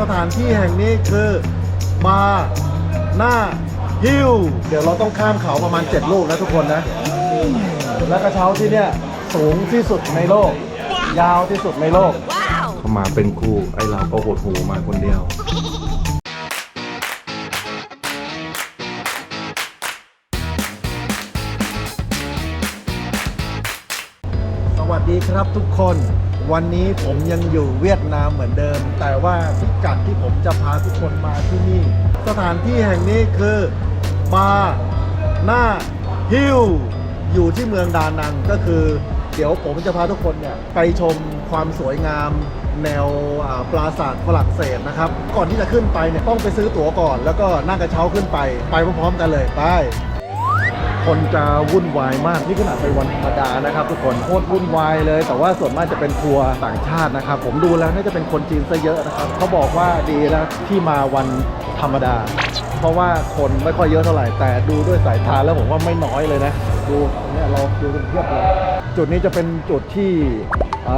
สถานที่แห่งนี้คือมาหน้าฮิวเดี๋ยวเราต้องข้ามเขาประมาณ 7 ลูกนะทุกคนนะ และกระเช้าที่เนี่ยสูงที่สุดในโลก ยาวที่สุดในโลกเขามาเป็นครูไอเราก็หดหูมาคนเดียวสวัสดีครับทุกคน วันนี้ผมยังอยู่เวียดนามเหมือนเดิม แต่ว่าพิกัดที่ผมจะพาทุกคนมาที่นี่ สถานที่แห่งนี้คือมาหน้าฮิวอยู่ที่เมืองดานังก็คือ เดี๋ยวผมจะพาทุกคนเนี่ยไปชมความสวยงามแนวอ่าปราสาทฝรั่งเศสนะครับ ก่อนที่จะขึ้นไปเนี่ยต้องไปซื้อตั๋วก่อน แล้วก็นั่งกระเช้าขึ้นไป ไปพร้อมๆกันเลยไป คนจะวุ่นวายมากนี่ขนาดเป็นวันธรรมดานะครับทุกคนโคตรวุ่นวายเลย แต่ว่าส่วนมากจะเป็นทัวร์ต่างชาตินะครับ ผมดูแล้วน่าจะเป็นคนจีนซะเยอะนะครับเขาบอกว่าดีแล้วที่มาวันธรรมดา เพราะว่าคนไม่ค่อยเยอะเท่าไหร่แต่ดูด้วยสายตาแล้วผมว่าไม่น้อยเลยนะ ดูเนี่ยเราดูกันเพียบเลยจุดนี้จะเป็นจุดที่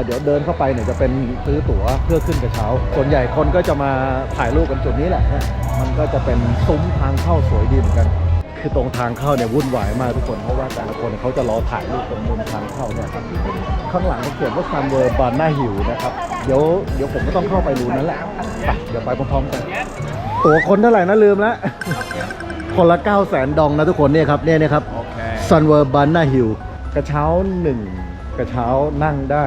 เดี๋ยวเดินเข้าไปเนี่ยจะเป็นซื้อตั๋วเพื่อขึ้นกระเช้า ส่วนใหญ่คนก็จะมาถ่ายรูปกันจุดนี้แหละนี่มันก็จะเป็นซุ้มทางเข้าสวยดีเหมือนกัน คือตรงทางเข้าเนี่ยวุ่นวายมากทุกคนเพราะว่าแต่ละคนเขาจะรอถ่ายรูปตรงมุมทางเข้าเนี่ยครับข้างหลังเขาเขียนว่าซันเวอร์บานหน้าหิวนะครับเดี๋ยวเดี๋ยวผมก็ต้องเข้าไปรูนั้นแหละไปเดี๋ยวไปพร้อมๆกัน ตั๋วคนเท่าไหร่นะลืมแล้วคนละ9 0 0 0 0 0ดองนะทุกคนเนี่ยครับเนี่ยนะครับซันเวอร์บานหน้าหิวกระเช้าหนึ่งกระเช้านั่งได้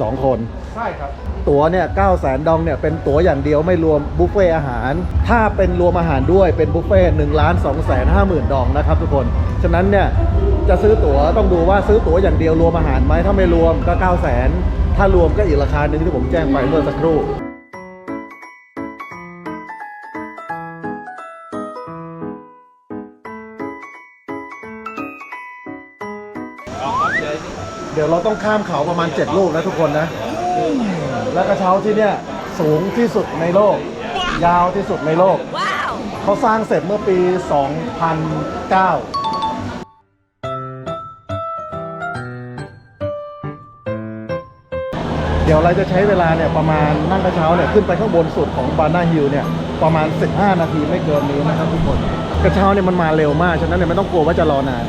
12 คน ใช่ครับ ตั๋วเนี่ย9 0 0 0 0ดองเนี่ยเป็นตั๋วอย่างเดียวไม่รวมบุฟเฟ่อาหาร ถ้าเป็นรวมอาหารด้วยเป็นบุฟเฟ่หนึ่งล้านสองแสนห้าหมื่นดองนะครับทุกคน ฉะนั้นเนี่ยจะซื้อตั๋วต้องดูว่าซื้อตั๋วอย่างเดียวรวมอาหารไหมถ้าไม่รวมก็9 0 0 0 0 0ถ้ารวมก็อีกราคาหนึ่งที่ผมแจ้งไปเมื่อสักครู่ ดี๋ยวเราต้องข้ามเขาประมาณ 7 ลูกนะทุกคนนะ และกระเช้าที่เนี่ยสูงที่สุดในโลก ยาวที่สุดในโลก เขาสร้างเสร็จเมื่อปี 2009เดี๋ยวเราจะใช้เวลาเนี่ยประมาณนั่งกระเช้าเนี่ยขึ้นไปข้างบนสุดของบานาฮิลเนี่ยประมาณ 15 นาทีไม่เกินนี้นะครับทุกคน กระเช้าเนี่ยมันมาเร็วมาก ฉะนั้นเนี่ยไม่ต้องกลัวว่าจะรอนาน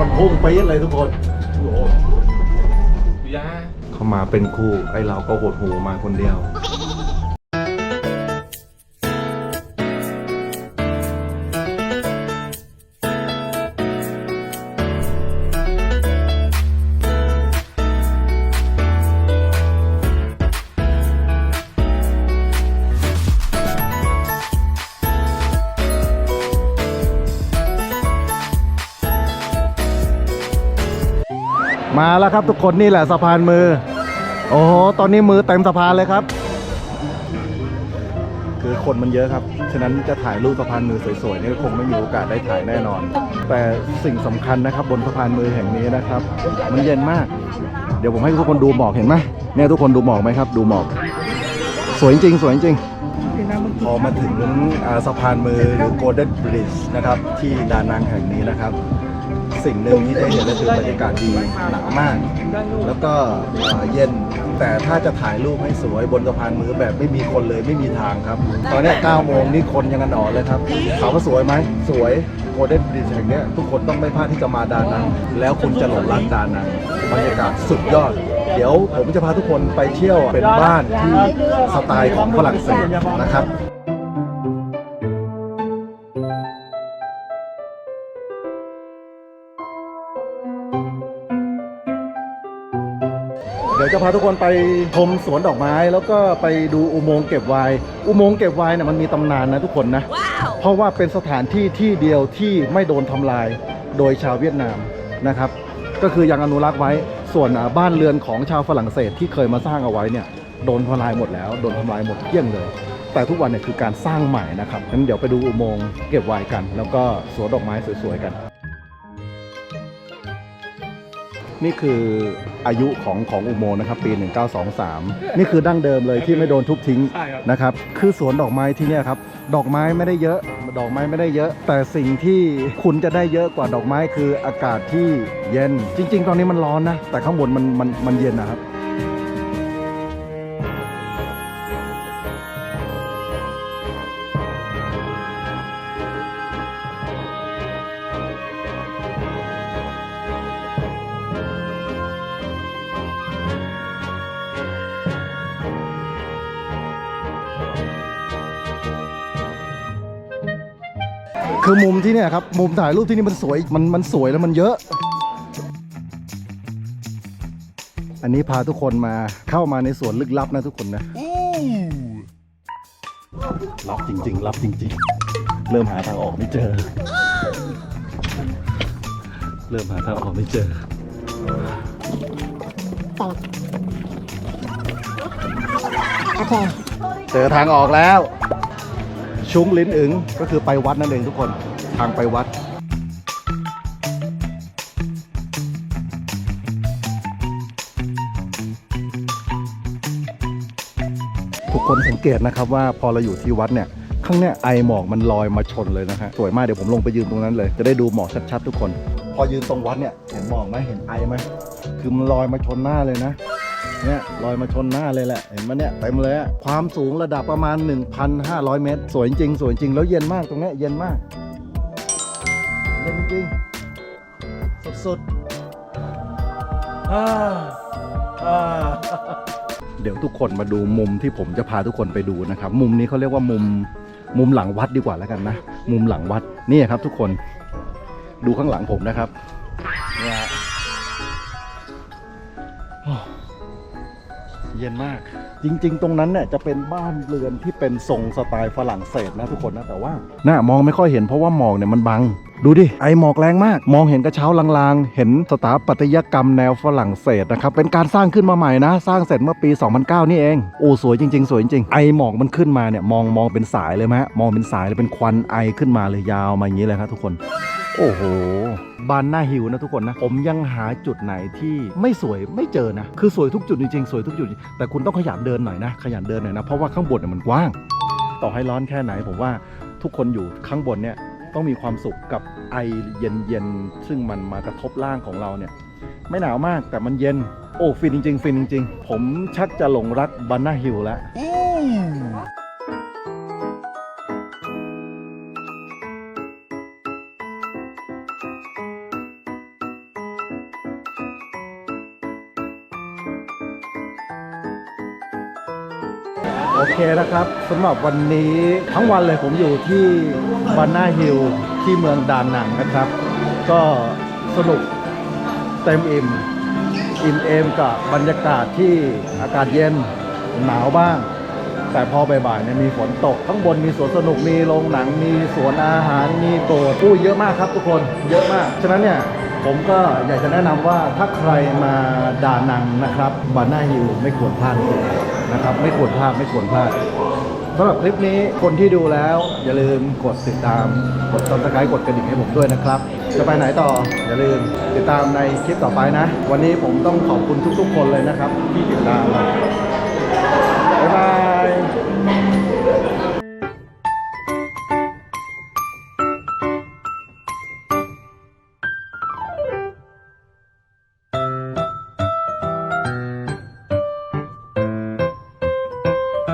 มันพุ่งไปดเลยทุกคนโอ้โหเขามาเป็นครูไอเราก็หดหูมาคนเดียว มาแล้วครับทุกคนนี่แหละสะพานมือ โอ้โห ตอนนี้มือเต็มสะพานเลยครับ คือคนมันเยอะครับ ฉะนั้นจะถ่ายรูปสะพานมือสวยๆนี่ก็คงไม่มีโอกาสได้ถ่ายแน่นอน แต่สิ่งสำคัญนะครับ บนสะพานมือแห่งนี้นะครับ มันเย็นมาก เดี๋ยวผมให้ทุกคนดูหมอกเห็นไหมเนี่ยทุกคนดูหมอกไหมครับ ดูหมอก สวยจริงสวยจริงพอมาถึงอ่าสะพานมือหรือ Golden Bridge นะครับ ที่ดานังแห่งนี้นะครับ สิ่งหนึ่งที่ได้เห็นก็คือบรรยากาศดีหนาวมาก แล้วก็เย็นแต่ถ้าจะถ่ายรูปให้สวยบนสะพานมือแบบไม่มีคนเลยไม่มีทางครับ ตอนนี้9โมงนี่คนยังกันหนอนเลยครับถามว่าสวยไหมสวย Golden Bridge แห่งเนี้ยทุกคนต้องไม่พลาดที่จะมาดานังแล้วคุณจะหลงรักดานังบรรยากาศสุดยอด เดี๋ยวผมจะพาทุกคนไปเที่ยวเป็นบ้านที่สไตล์ของฝรั่งเศสนะครับ เดี๋ยวจะพาทุกคนไปชมสวนดอกไม้ แล้วก็ไปดูอุโมงค์เก็บไวน์อุโมงค์เก็บไวน์เนี่ยมันมีตำนานนะทุกคนนะ เพราะว่าเป็นสถานที่ที่เดียวที่ไม่โดนทำลายโดยชาวเวียดนามนะครับ ก็คือยังอนุรักษ์ไว้ ส่วนอ่าบ้านเรือนของชาวฝรั่งเศสที่เคยมาสร้างเอาไว้เนี่ยโดนทำลายหมดแล้ว โดนทำลายหมดเกลี้ยงเลย แต่ทุกวันเนี่ยคือการสร้างใหม่นะครับงั้นเดี๋ยวไปดูอุโมงค์เก็บไวน์กัน แล้วก็สวนดอกไม้สวยๆกัน นี่คืออายุของของอุโมงค์นะครับปี 1923 นี่คือดั้งเดิมเลยที่ไม่โดนทุบทิ้งใช่ครับ นะครับ คือสวนดอกไม้ที่เนี่ยครับ ดอกไม้ไม่ได้เยอะ ดอกไม้ไม่ได้เยอะ แต่สิ่งที่คุณจะได้เยอะกว่าดอกไม้คืออากาศที่เย็น จริง ๆ ตอนนี้มันร้อนนะ แต่ข้างบนมันมันมันเย็นนะครับ คือมุมที่เนี่ยครับมุมถ่ายรูปที่นี่มันสวยมันมันสวยแล้วมันเยอะ อันนี้พาทุกคนมาเข้ามาในสวนลึกลับนะทุกคนนะลับจริง ๆ ลับจริง ๆ เริ่มหาทางออกไม่เจอ เริ่มหาทางออกไม่เจอเจอทางออกแล้ว ชุ้งลิ้นอึงก็คือไปวัดนั่นเองทุกคนทางไปวัด ทุกคนสังเกตนะครับว่าพอเราอยู่ที่วัดเนี่ยข้างเนี้ยไอหมอกมันลอยมาชนเลยนะฮะสวยมากเดี๋ยวผมลงไปยืนตรงนั้นเลย จะได้ดูหมอกชัดๆทุกคน พอยืนตรงวัดเนี่ยเห็นหมอกไหมเห็นไอไหมคือมันลอยมาชนหน้าเลยนะ เนี่ยลอยมาชนหน้าเลยแหละเห็นไหมเนี่ยเต็มเลยความสูงระดับประมาณ 1,500 เมตร สวยจริง สวยจริงแล้วเย็นมากตรงเนี้ยเย็นมากเย็นจริงสุดๆเดี๋ยวทุกคนมาดูมุมที่ผมจะพาทุกคนไปดูนะครับ มุมนี้เขาเรียกว่ามุมมุมหลังวัดดีกว่าแล้วกันนะ มุมหลังวัดนี่ครับทุกคนดูข้างหลังผมนะครับ เย็นมาก จริง ๆ ตรงนั้นเนี่ยจะเป็นบ้านเรือนที่เป็นทรงสไตล์ฝรั่งเศสนะทุกคนนะแต่ว่าน่ามองไม่ค่อยเห็นเพราะว่าหมอกเนี่ยมันบัง ดูดิไอหมอกแรงมาก มองเห็นกระเช้าลางๆ เห็นสถาปัตยกรรมแนวฝรั่งเศสนะครับเป็นการสร้างขึ้นมาใหม่นะ สร้างเสร็จเมื่อปี 2009 นี่เองโอ้สวยจริงๆสวยจริงๆไอหมอกมันขึ้นมาเนี่ยมองมองเป็นสายเลยไหมมองเป็นสายเลยเป็นควันไอขึ้นมาเลยยาวมาอย่างนี้เลยครับทุกคน โอ้โห บานหน้าหิวนะทุกคนนะ ผมยังหาจุดไหนที่ไม่สวยไม่เจอนะ คือสวยทุกจุดจริงๆ สวยทุกจุด แต่คุณต้องขยันเดินหน่อยนะ ขยันเดินหน่อยนะ เพราะว่าข้างบนเนี่ยมันกว้าง ต่อให้ร้อนแค่ไหน ผมว่าทุกคนอยู่ข้างบนเนี่ยต้องมีความสุขกับไอเย็นๆ ซึ่งมันมากระทบร่างของเราเนี่ย ไม่หนาวมากแต่มันเย็น โอ้ฟินจริงๆ ฟินจริง ๆ ผมชักจะหลงรักบานหน้าฮิลแล้ว โอเคนะครับสำหรับวันนี้ทั้งวันเลยผมอยู่ที่บานาฮิลที่เมืองดานังนะครับ ก็สนุกเต็มอิ่ม อิ่มเอมกับบรรยากาศที่อากาศเย็นหนาวบ้าง แต่พอบ่ายๆเนี่ยมีฝนตก ข้างบนมีสวนสนุกมีโรงหนัง มีสวนอาหารมีโบสถ์อู้เยอะมากครับทุกคนเยอะมาก ฉะนั้นเนี่ย ผมก็อยากจะแนะนำว่าถ้าใครมาด่านังนะครับบาน่าฮิลไม่ควรพลาดนะครับไม่ควรพลาดไม่ควรพลาดสำหรับคลิปนี้คนที่ดูแล้ว อย่าลืมกดติดตาม กดซับสไครต์กดกระดิ่งให้ผมด้วยนะครับ จะไปไหนต่ออย่าลืมติดตามในคลิปต่อไปนะ วันนี้ผมต้องขอบคุณทุกๆ คนเลยนะครับ ที่ติดตาม